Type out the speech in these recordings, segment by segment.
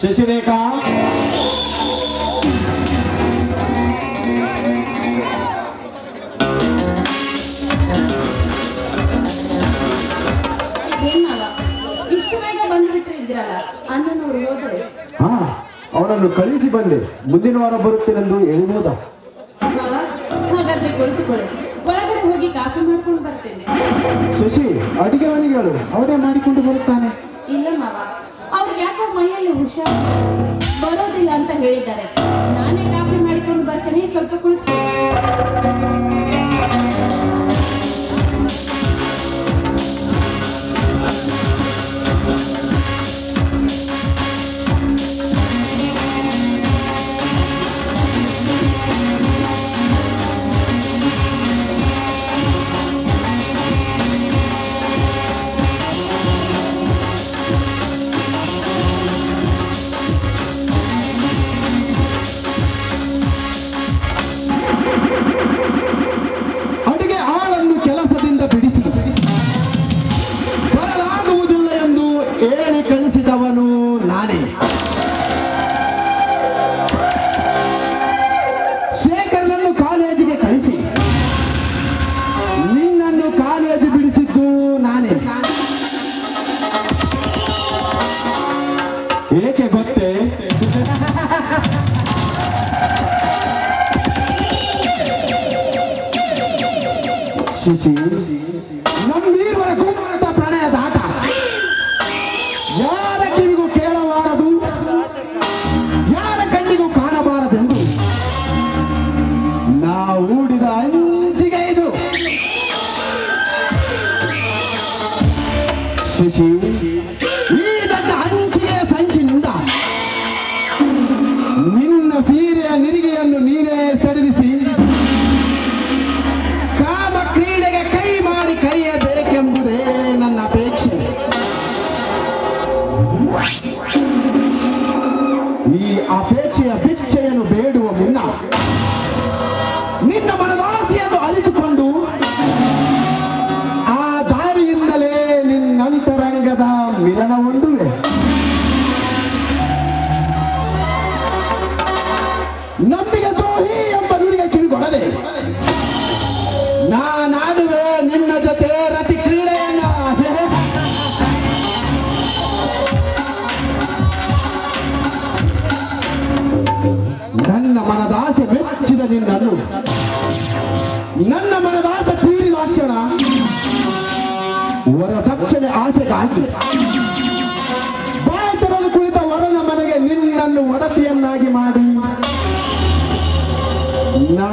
ಶಶಿರೇಖಾ ಹಾ ಅವನನ್ನು ಕಳಿಸಿ ಬಂದೆ ಮುಂದಿನ ವಾರ ಬರುತ್ತೇನೆಂದು ಹೇಳ್ಬೋದಾ? ಶಶಿ ಅಡಿಗೆ ಮನೆಗಳು ಅವನೇ ಮಾಡಿಕೊಂಡು ಬರುತ್ತಾನೆ. ಇಲ್ಲ ಮಾವ ಯಾಕೋ ಮೈಯಲ್ಲಿ ಹುಷಾರು ಬರೋದಿಲ್ಲ ಅಂತ ಹೇಳಿದ್ದಾರೆ. ನಾನೇ ಕಾಫಿ ಮಾಡಿಕೊಂಡು ಬರ್ತೇನೆ ಸ್ವಲ್ಪ ಕುಳಿತು. ಶಿಶಿ ವರದಕ್ಷಿಣೆ ಆಸೆಗಾಗಿ ಬಾಯಿ ತೆರೆದು ಕುಳಿತ ವರನ ಮನೆಗೆ ನಿನ್ನನ್ನು ಒಡತಿಯನ್ನಾಗಿ ಮಾಡಿ. ನಾ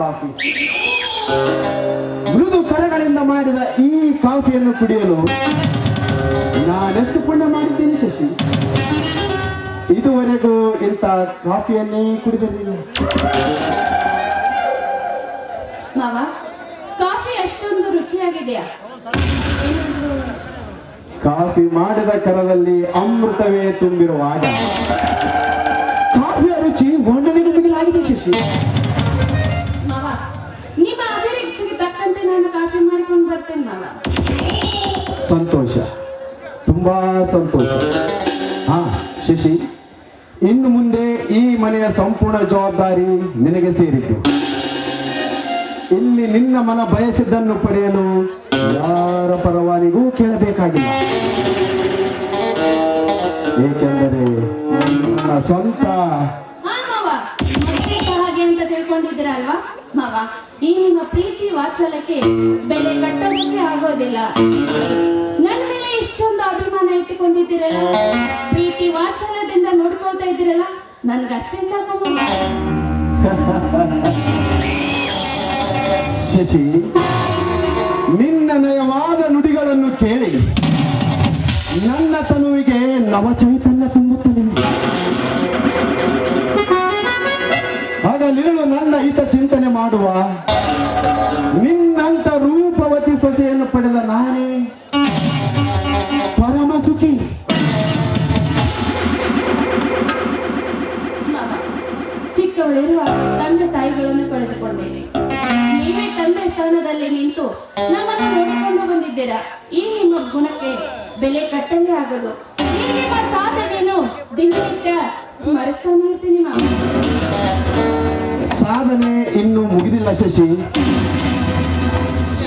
ಕಾಫಿ. ಮೃದು ಕರಗಳಿಂದ ಮಾಡಿದ ಈ ಕಾಫಿಯನ್ನು ಕುಡಿಯಲು ನಾನೆಷ್ಟು ಪುಣ್ಯ ಮಾಡಿದ್ದೇನೆ ಶಶಿ. ಇದುವರೆಗೂ ಇಂಥ ಕಾಫಿಯನ್ನೇ ಕುಡಿದಿರಲಿಲ್ಲ. ಮಾವ ಕಾಫಿ ಅಷ್ಟೊಂದು ರುಚಿಯಾಗಿದೆಯಾ? ಕಾಫಿ ಮಾಡಿದ ಕರದಲ್ಲಿ ಅಮೃತವೇ ತುಂಬಿರುವಾಗ ಕಾಫಿಯ ರುಚಿ ವರ್ಣನೆಗೂ ಮಿಗಿಲಾಗಿದೆ ಶಶಿ. ತಕ್ಕಂತೆ ನಾನು ಕಾಫಿ ಮಾಡ್ಕೊಂಡು ಬರ್ತೇನೆ ಸಂತೋಷ. ತುಂಬಾ ಸಂತೋಷ. ಹಾ ಶಶಿ. ಇನ್ನು ಮುಂದೆ ಈ ಮನೆಯ ಸಂಪೂರ್ಣ ಜವಾಬ್ದಾರಿ ನಿನಗೆ ಸೇರಿದ್ದು. ಇಲ್ಲಿ ನಿನ್ನ ಮನ ಬಯಸಿದ್ದನ್ನು ಪಡೆಯಲು ಯಾರ ಪರವಾನಿಗೂ ಕೇಳಬೇಕಾಗಿಲ್ಲ. ಏಕೆಂದರೆ ನನ್ನ ಸ್ವಂತ ಹಾಗೆ ಅಂತ ತಿಳ್ಕೊಂಡಿದ್ದೀರಾ ಅಲ್ವಾ? ಮಾವ, ಈ ನಿಮ್ಮ ಪ್ರೀತಿ ವಾತ್ಸಲ್ಯಕ್ಕೆ ಬೆಲೆ ಕಟ್ಟೋದಕ್ಕೆ ಆಗೋದಿಲ್ಲ. ನನ್ನ ಮೇಲೆ ಇಷ್ಟೊಂದು ಅಭಿಮಾನ ಇಟ್ಟುಕೊಂಡಿದ್ದೀರಲ್ಲ? ಪ್ರೀತಿ ವಾತ್ಸಲ್ಯದಿಂದ ನೋಡ್ಕೊಳ್ತಾ ಇದ್ದೀರಲ್ಲ? ನನ್ಗಷ್ಟೇ ಸಾಕು. ಶಶಿ, ನಿನ್ನ ನಯವಾದ ನುಡಿಗಳನ್ನು ಕೇಳಿ, ನನ್ನ ತನುವಿಗೆ ನವ ಮಾಡುವ ನಿನ್ನಂತ ರೂಪವತಿ ಸೊಸೆಯನ್ನು ಪಡೆದ ನಾನೇ ಪರಮ ಸುಖಿ. ಚಿಕ್ಕವಳಿರುವ ತಂದೆ ತಾಯಿಗಳನ್ನು ಕಳೆದುಕೊಂಡೇನೆ. ನೀವೇ ತಂದೆ ಸ್ಥಾನದಲ್ಲಿ ನಿಂತು ನಮ್ಮನ್ನು ನೋಡಿಕೊಂಡು ಬಂದಿದ್ದೀರಾ? ಈ ನಿಮ್ಮ ಗುಣಕ್ಕೆ ಬೆಲೆ ಕಟ್ಟಲೇ ಆಗದು. ಸಾಧನೆಯನ್ನು ದಿನನಿತ್ಯ ಸ್ಮರಿಸ್ತಾನೆ ಶಶಿ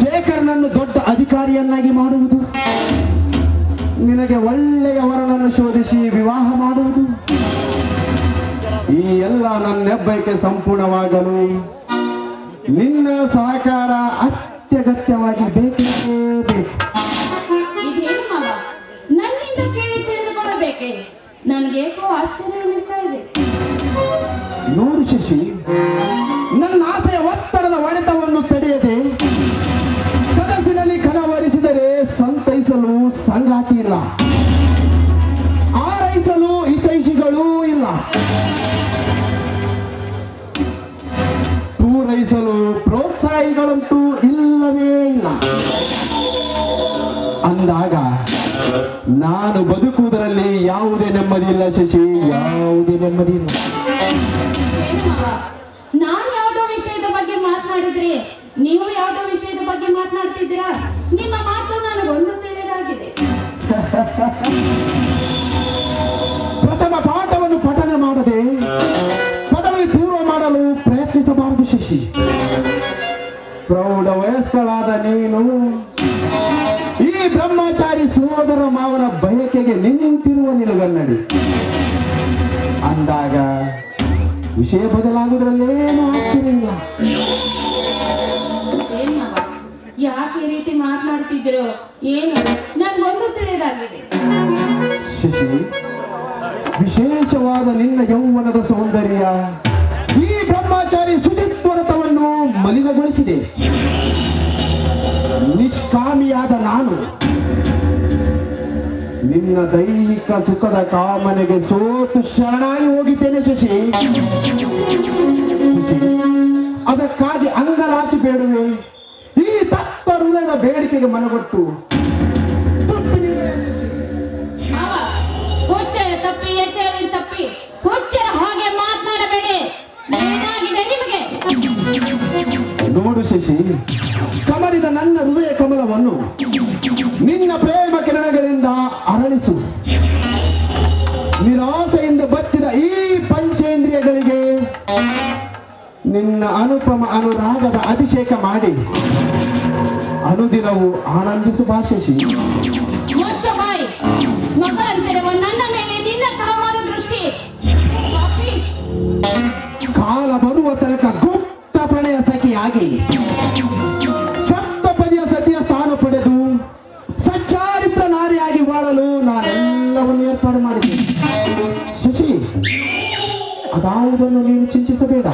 ಶೇಖರ್ನನ್ನು ದೊಡ್ಡ ಅಧಿಕಾರಿಯನ್ನಾಗಿ ಮಾಡುವುದು. ನಿನಗೆ ಒಳ್ಳೆಯ ವರನನ್ನು ಶೋಧಿಸಿ ವಿವಾಹ ಮಾಡುವುದು. ಈ ಎಲ್ಲ ನನ್ನೆಬ್ಬೈಕೆ ಸಂಪೂರ್ಣವಾಗಲು ನಿನ್ನ ಸಹಕಾರ ಅತ್ಯಗತ್ಯವಾಗಿ ಬೇಕೇ ಬೇಕು. ನನ್ನಿಂದ ಕೇಳಿ ತಿಳಿದುಕೊಳ್ಳಬೇಕೆ? ಆಶ್ಚರ್ಯ ಇದೆ. ನೋಡು ಶಶಿ ನನ್ನ ಆಸೆಯ ಒತ್ತಡದ ಹೊಡೆತವನ್ನು ತಡೆಯದೆ ಕನಸಿನಲ್ಲಿ ಕನವರಿಸಿದರೆ ಸಂತೈಸಲು ಸಂಗಾತಿ ಇಲ್ಲ. ಆರೈಸಲು ಹಿತೈಷಿಗಳು ಇಲ್ಲ. ಪೂರೈಸಲು ಪ್ರೋತ್ಸಾಹಿಗಳಂತೂ ಇಲ್ಲವೇ ಇಲ್ಲ. ಅಂದಾಗ ನಾನು ಬದುಕುವುದರಲ್ಲಿ ಯಾವುದೇ ನೆಮ್ಮದಿ ಇಲ್ಲ ಶಶಿ, ಯಾವುದೇ ನೆಮ್ಮದಿ ಇಲ್ಲ. ನೀವು ಯಾವುದೋ ವಿಷಯದ ಬಗ್ಗೆ ಮಾತನಾಡ್ತಿದ್ದೀರಾ? ನಿಮ್ಮ ಮಾತು ನನಗೊಂದು ತಿಳಿಯದಾಗಿದೆ. ಪ್ರಥಮ ಪಾಠವನ್ನು ಪಠನೆ ಮಾಡದೆ ಪದವಿ ಪೂರ್ವ ಮಾಡಲು ಪ್ರಯತ್ನಿಸಬಾರದು ಶಶಿ. ಪ್ರೌಢ ವಯಸ್ಕಳಾದ ನೀನು ಈ ಬ್ರಹ್ಮಚಾರಿ ಸೋದರ ಮಾವನ ಬಯಕೆಗೆ ನಿಂತಿರುವ ನಿಲುಗನ್ನಡಿ ಅಂದಾಗ ವಿಷಯ ಬದಲಾಗುವುದರಲ್ಲೇನು ಆಶ್ಚರ್ಯ ಯಾಕೆ ಈ ರೀತಿ ಮಾತನಾಡ್ತಿದ್ರು ಏನು? ನನ್ಗೊಂದು ತಿಳಿಯದಾಗಿದೆ ಶಶಿ, ವಿಶೇಷವಾದ ನಿನ್ನ ಯೌವನದ ಸೌಂದರ್ಯ ಈ ಬ್ರಹ್ಮಚಾರಿ ಶುಚಿತ್ವರತವನ್ನು ಮಲಿನಗೊಳಿಸಿದೆ. ನಿಷ್ಕಾಮಿಯಾದ ನಾನು ನಿನ್ನ ದೈಹಿಕ ಸುಖದ ಕಾಮನೆಗೆ ಸೋತು ಶರಣಾಗಿ ಹೋಗಿದ್ದೇನೆ ಶಶಿ, ಅದಕ್ಕಾಗಿ ಅಂಗಲಾಚಿ ಬೇಡುವೆ. ಹೃದಯದ ಬೇಡಿಕೆಗೆ ಮನಗೊಟ್ಟು ಹುಚ್ಚರ ತಪ್ಪಿ ಎಚ್ಚರ ತಪ್ಪಿ ಹುಚ್ಚರ ಹಾಗೆ ಮಾತನಾಡಬೇಡಿ. ನಿಮಗೆ. ನೋಡು ಶಶಿ ಕಮರಿದ ನನ್ನ ಹೃದಯ ಕಮಲವನ್ನು ನಿನ್ನ ಪ್ರೇಮ ಕಿರಣಗಳಿಂದ ಅರಳಿಸು. ನಿರಾಸೆಯಿಂದ ಬತ್ತಿದ ಈ ಪಂಚೇಂದ್ರಿಯಗಳಿಗೆ ನಿನ್ನ ಅನುಪಮ ಅನುರಾಗದ ಅಭಿಷೇಕ ಮಾಡಿ. ಅನುದಿನವೂ ಆನಂದಿಸು ಭಾಷಿಸಿ. ಕಾಲ ಬರುವ ತನಕ ಗುಪ್ತ ಪ್ರಣಯ ಸಖಿಯಾಗಿ. ಸಪ್ತಪದಿಯ ಸತಿಯ ಸ್ಥಾನ ಪಡೆದು ಸಚ್ಚಾರಿತ್ರ ನಾರಿಯಾಗಿ ಬಾಳಲು ನಾನೆಲ್ಲವನ್ನು ಏರ್ಪಾಡು ಮಾಡಿದ್ದೇನೆ ಶಶಿ ಅದಾವುದನ್ನು ನೀನು ಚಿಂತಿಸಬೇಡ.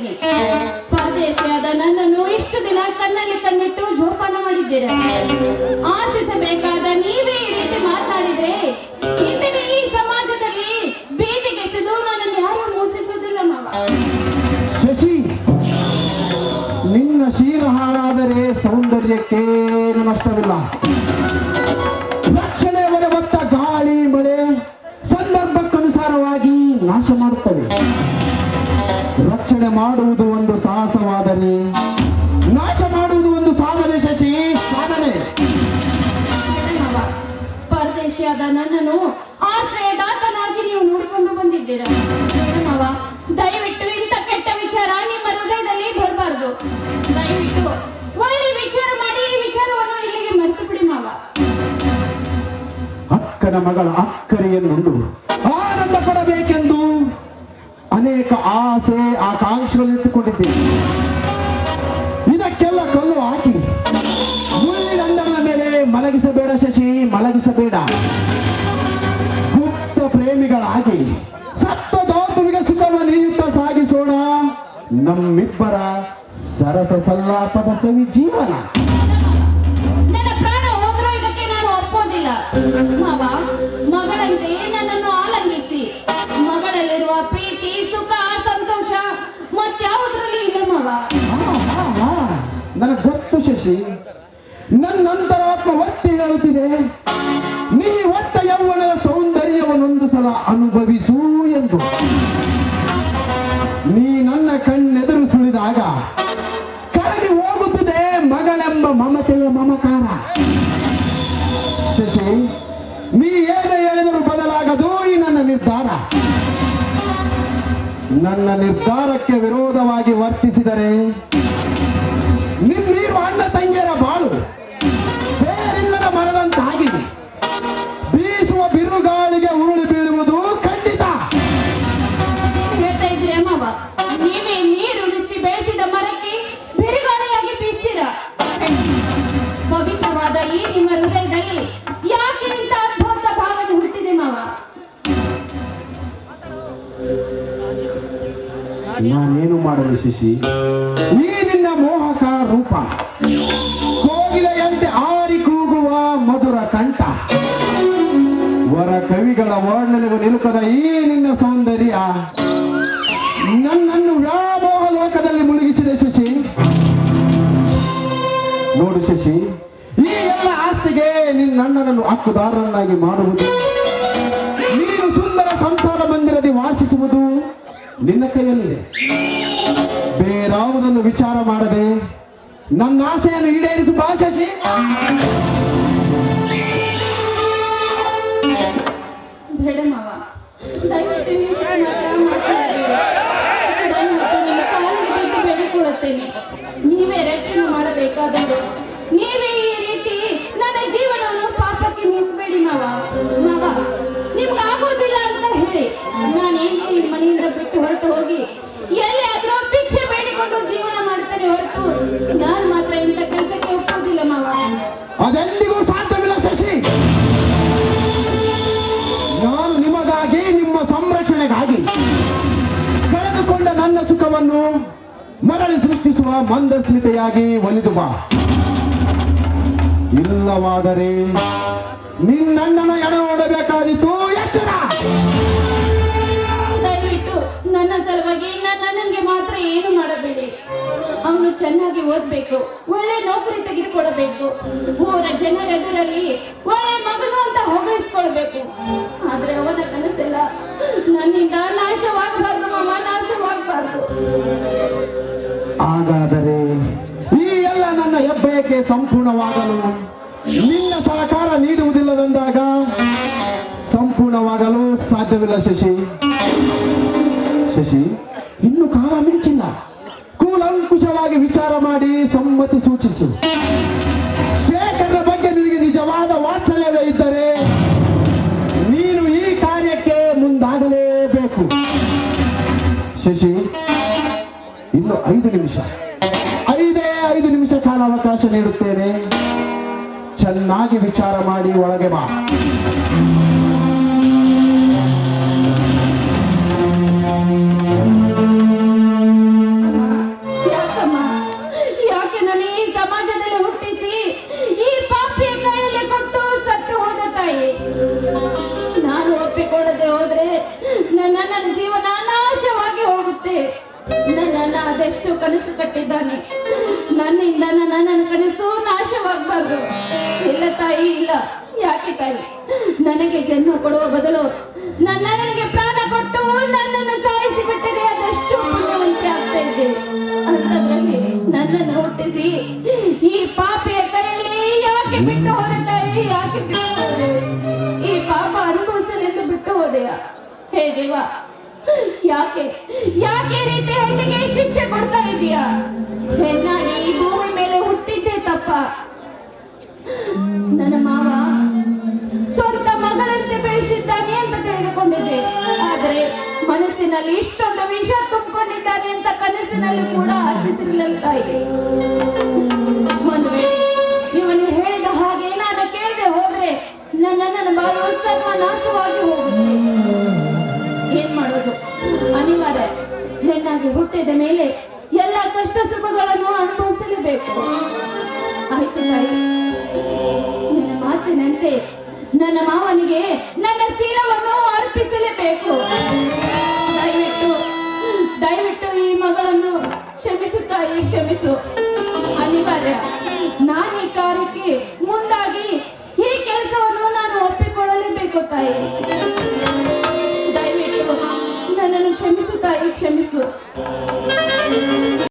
ಬೇಡಿಕೊಳ್ಳುತ್ತೇನೆ ಪರದೇಶಿಯಾದ ನನ್ನನ್ನು ಇಷ್ಟು ದಿನ ಕಣ್ಣಲ್ಲಿ ಕಣ್ಣಿಟ್ಟು ಜೋಪಾನ ಮಾಡಿದ್ದೀರಾ? ಆಶಿಸಬೇಕಾದ ನೀವೇ ಪರದೇಶಿಯಾದ ನನ್ನನ್ನು ಆಶ್ರಯದಾತನಾಗಿ ನೀವು ನೋಡಿಕೊಂಡು ಬಂದಿದ್ದೀರ? ದಯವಿಟ್ಟು ಇಂಥ ಕೆಟ್ಟ ವಿಚಾರ ನಿಮ್ಮ ಹೃದಯದಲ್ಲಿ ಬರಬಾರದು. ದಯವಿಟ್ಟು ಒಳ್ಳೆ ವಿಚಾರ ಮಾಡಿ, ಈ ವಿಚಾರವನ್ನು ಇಲ್ಲಿಗೆ ಮರೆತು ಬಿಡಿ ಮಾವ. ಅಕ್ಕನ ಮಗಳ ಅಕ್ಕರೆಯನ್ನುಂಡು ಆನಂದ ಪಡಬೇಕೆಂದು ಅನೇಕ ಆಸೆ ಆಕಾಂಕ್ಷೆಗಳನ್ನು ಇಟ್ಟುಕೊಂಡಿದ್ದೇನೆ. ಮಲಗಿಸಬೇಡ ಶಶಿ ಮಲಗಿಸಬೇಡ. ಗುಪ್ತ ಪ್ರೇಮಿಗಳಾಗಿ ಸಪ್ತ ದೌರ್ದುವಿಗೆ ಸುಖವ ನೀಯುತ್ತ ಸಾಗಿಸೋಣ. ನಮ್ಮಿಬ್ಬರ ಸರಸ ಸಲ್ಲಾಪದ ಸವಿ ಜೀವನ ಮಗಳಂತೆ ನನ್ನನ್ನು ಆಲಂಗಿಸಿ ಮಗಳಲ್ಲಿರುವ ಪ್ರೀತಿ ಸುಖ ಸಂತೋಷ ಮತ್ತಾವುದ್ರಲ್ಲಿ ಇಲ್ಲ ಮಾವ. ನನಗೆ ಗೊತ್ತು ಶಶಿ ನನ್ನ ಅಂತರಾತ್ಮ ಹೇಳುತ್ತಿದೆ ನೀ ಒತ್ತ ಯೌವನದ ಸೌಂದರ್ಯವನ್ನೊಂದು ಸಲ ಅನುಭವಿಸು ಎಂದು. ನೀ ನನ್ನ ಕಣ್ಣೆದುರು ಸುಳಿದಾಗ ಕರಗಿ ಹೋಗುತ್ತಿದೆ ಮಗಳೆಂಬ ಮಮತೆಯ ಮಮಕಾರ. ಶಶಿ, ನೀ ಏನೇ ಹೇಳಿದರೂ ಬದಲಾಗದು ಈ ನನ್ನ ನಿರ್ಧಾರ. ನನ್ನ ನಿರ್ಧಾರಕ್ಕೆ ವಿರೋಧವಾಗಿ ವರ್ತಿಸಿದರೆ ನಿಮ್ಮೀರು ಅಣ್ಣ ಶಿಶಿ ಈ ನಿನ್ನ ಮೋಹಕ ರೂಪ, ಕೋಗಿಲೆಯಂತೆ ಆರಿ ಕೂಗುವ ಮಧುರ ಕಂಠ, ವರ ಕವಿಗಳ ವರ್ಣನೆಗೂ ನಿಲುಕದ ಈ ನಿನ್ನ ಸೌಂದರ್ಯ, ನನ್ನನ್ನು ವ್ಯಾಮೋಹ ಲೋಕದಲ್ಲಿ ಮುಳುಗಿಸಿದೆ ಶಶಿ. ನೋಡು ಶಶಿ, ಈ ಎಲ್ಲ ಆಸ್ತಿಗೆ ನಿನ್ನಣ್ಣನನ್ನು ಹಕ್ಕುದಾರರನ್ನಾಗಿ ಮಾಡುವುದು, ನೀನು ಸುಂದರ ಸಂಸಾರ ಮಂದಿರದಿ ವಾಸಿಸುವುದು ನಿನ್ನ ಕೈಯಲ್ಲಿದೆ. ಬೇರಾವುದನ್ನು ವಿಚಾರ ಮಾಡದೆ ನನ್ನ ಆಸೆಯನ್ನು ಈಡೇರಿಸು ಭಾಷಿ ದಯವಿಟ್ಟು ಸಂರಕ್ಷಣೆಗಾಗಿ ಕಳೆದುಕೊಂಡ ನನ್ನ ಸುಖವನ್ನು ಮರಳಿ ಸೃಷ್ಟಿಸುವ ಮಂದಸ್ಮಿತೆಯಾಗಿ ಒಲಿದು ಬಾ ಇಲ್ಲವಾದರೆ ನಿನ್ನಣ್ಣನ ಎಡ ಓಡಬೇಕಾದೀತು ಎಚ್ಚರ! ದಯವಿಟ್ಟು ನನ್ನ ಸಲುವಾಗಿ ನನಗೆ ಮಾತ್ರ ಏನು ಮಾಡಬೇಡಿ. ಅವನು ಚೆನ್ನಾಗಿ ಓದ್ಬೇಕು, ಒಳ್ಳೆ ನೌಕರಿ ತೆಗೆದುಕೊಡಬೇಕು ಊರ ಜನರೆದುರಲ್ಲಿ ಒಳ್ಳೆ ಮಗನು ಅಂತ ಹೊಗಳಿಸ್ಕೊಳ್ಬೇಕು. ಆದ್ರೆ ಅವನ ನನ್ನಿಂದ ನಾಶವಾಗಬಾರ್ದು ನಾಶವಾಗಬಾರ್ದು ಹಾಗಾದರೆ ಈ ಎಲ್ಲ ನನ್ನ ಹೆಬ್ಬಯಕ್ಕೆ ಸಂಪೂರ್ಣವಾಗಲು ನಿನ್ನ ಸಹಕಾರ ನೀಡುವುದಿಲ್ಲವೆಂದಾಗ ಸಂಪೂರ್ಣವಾಗಲು ಸಾಧ್ಯವಿಲ್ಲ ಶಶಿ. ಶಶಿ, ಇನ್ನು ಕಾಲ ಮಿಂಚಿಲ್ಲ. ಕೂಲಂಕುಷವಾಗಿ ವಿಚಾರ ಮಾಡಿ ಸಮ್ಮತಿ ಸೂಚಿಸು. ಶಶಿ ಇನ್ನು ಐದು ನಿಮಿಷ. ಐದೇ ಐದು ನಿಮಿಷ ಕಾಲ ಅವಕಾಶ ನೀಡುತ್ತೇನೆ. ಚೆನ್ನಾಗಿ ವಿಚಾರ ಮಾಡಿ ಒಳಗೆ ಬಾ. ನನ್ನನ್ನ ಅದೆಷ್ಟು ಕನಸು ಕಟ್ಟಿದ್ದಾನೆ? ನನ್ನಿಂದ ನನ್ನ ನನ್ನ ಕನಸು ನಾಶವಾಗಬಾರ್ದು. ಇಲ್ಲ ತಾಯಿ, ಇಲ್ಲ. ಯಾಕೆ ತಾಯಿ? ನನಗೆ ಜನ್ಮ ಕೊಡುವ ಬದಲು ನನ್ನ ನನಗೆ ಪ್ರಾಣ ಕೊಟ್ಟು ನನ್ನನ್ನು ಸಾಯಿಸಿ ಬಿಟ್ಟಿದೆ ಅದೆಷ್ಟು ಪುಣ್ಯವಂತೆ ಆಗ್ತಾ ಇದೆ? ಅಂತಂದ್ರೆ ನನ್ನನ್ನು ಹುಟ್ಟಿಸಿ ಈ ಪಾಪಿಯ ಕೈಯಲ್ಲಿ ಯಾಕೆ ಬಿಟ್ಟು ಹೋದೆ ತಾಯಿ? ಯಾಕೆ ಬಿಟ್ಟು ಹೋದೆ? ಈ ಪಾಪ ಅನುಭವಿಸಲೆಂದು ಬಿಟ್ಟು ಹೋದೆಯಾ? ಹೇ ದೇವ ಯಾಕೆ? ಯಾಕೆ ರೀತಿ ಹೆಣ್ಣಿಗೆ ಶಿಕ್ಷೆ ಕೊಡ್ತಾ ಇದೀಯಾ? ಹೆಣ್ಣಾಗಿ ಈ ಭೂಮಿ ಮೇಲೆ ಹುಟ್ಟಿದ್ದೆ ತಪ್ಪ. ನನ್ನ ಮಾವ ಸ್ವಂತ ಮಗಳಂತೆ ಬೆಳೆಸಿದ್ದಾನೆ ಅಂತ ತಿಳಿದುಕೊಂಡಿದ್ದೆ ಆದ್ರೆ ಮನಸ್ಸಿನಲ್ಲಿ ಇಷ್ಟೊಂದು ವಿಷ ತುಂಬಿಕೊಂಡಿದ್ದಾನೆ ಅಂತ ಕನಸಿನಲ್ಲಿ ಕೂಡ ಆಶಿಸಿರಲಿಲ್ಲ ತಾಯಿ. ಇವನು ಹೇಳಿದ ಹಾಗೆ ನಾನು ಕೇಳದೆ ಹೋದ್ರೆ ನನ್ನ ನನ್ನ ಮಾವ ಸರ್ವ ನಾಶವಾಗಿ ಹೋಗುತ್ತೆ. ಅನಿವಾರ್ಯ. ಹೆಣ್ಣಾಗಿ ಹುಟ್ಟಿದ ಮೇಲೆ ಎಲ್ಲ ಕಷ್ಟ ಸುಖಗಳನ್ನು ಅನುಭವಿಸಲೇಬೇಕು. ಆಯ್ತು ತಾಯಿ. ನನ್ನ ಮಾತಿನಂತೆ ನನ್ನ ಮಾವನಿಗೆ ನನ್ನ ಸ್ಥಿರವನ್ನು ಅರ್ಪಿಸಲೇಬೇಕು. ದಯವಿಟ್ಟು ದಯವಿಟ್ಟು ಈ ಮಗಳನ್ನು ಕ್ಷಮಿಸು ತಾಯಿ, ಕ್ಷಮಿಸು. ಅನಿವಾರ್ಯ. ನಾನು ಈ ಕಾರ್ಯಕ್ಕೆ ಮುಂದಾಗಿ ಈ ಕೆಲಸವನ್ನು ನಾನು ಒಪ್ಪಿಕೊಳ್ಳಲೇಬೇಕು ತಾಯಿ. ನನ್ನನ್ನು ಕ್ಷಮಿಸು ಕ್ಷಮಿಸು.